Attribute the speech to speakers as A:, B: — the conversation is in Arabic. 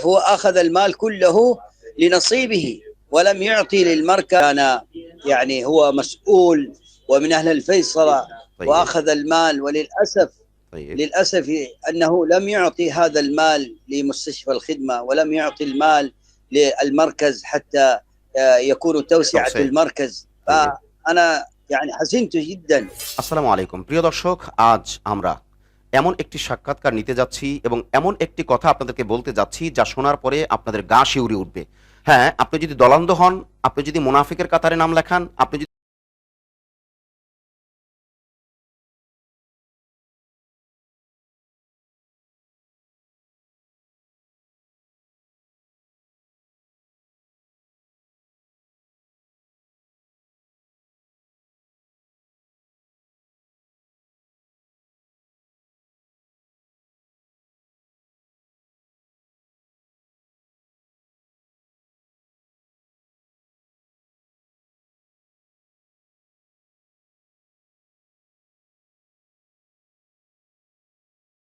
A: هو أخذ المال كله لنصيبه ولم يعطي للمركز كان يعني هو مسؤول ومن أهل الفيصلة
B: طيب
A: وأخذ المال وللأسف
B: طيب
A: للأسف أنه لم يعطي هذا المال لمستشفى الخدمة ولم يعطي المال للمركز حتى آه، يكون توسعة
B: توسيع.
A: المركز فأنا يعني حزنت جدا
B: আসসালামু আলাইকুম প্রিয় দর্শক আজ আমরা এমন একটি সাক্ষাৎকার নিতে যাচ্ছি এবং এমন একটি কথা আপনাদেরকে বলতে যাচ্ছি যা শোনার পরে আপনাদের গা শিউরে উঠবে। হ্যাঁ আপনি যদি দলান্ধ হন, আপনি যদি মুনাফিকের কাতারে নাম লেখান, আপনি